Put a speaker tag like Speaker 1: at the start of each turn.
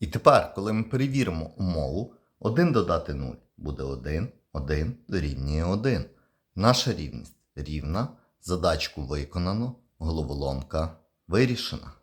Speaker 1: І тепер, коли ми перевіримо умову, 1 додати 0 буде 1, 1 дорівнює 1. Наша рівність рівна, задачку виконано, головоломка вирішена.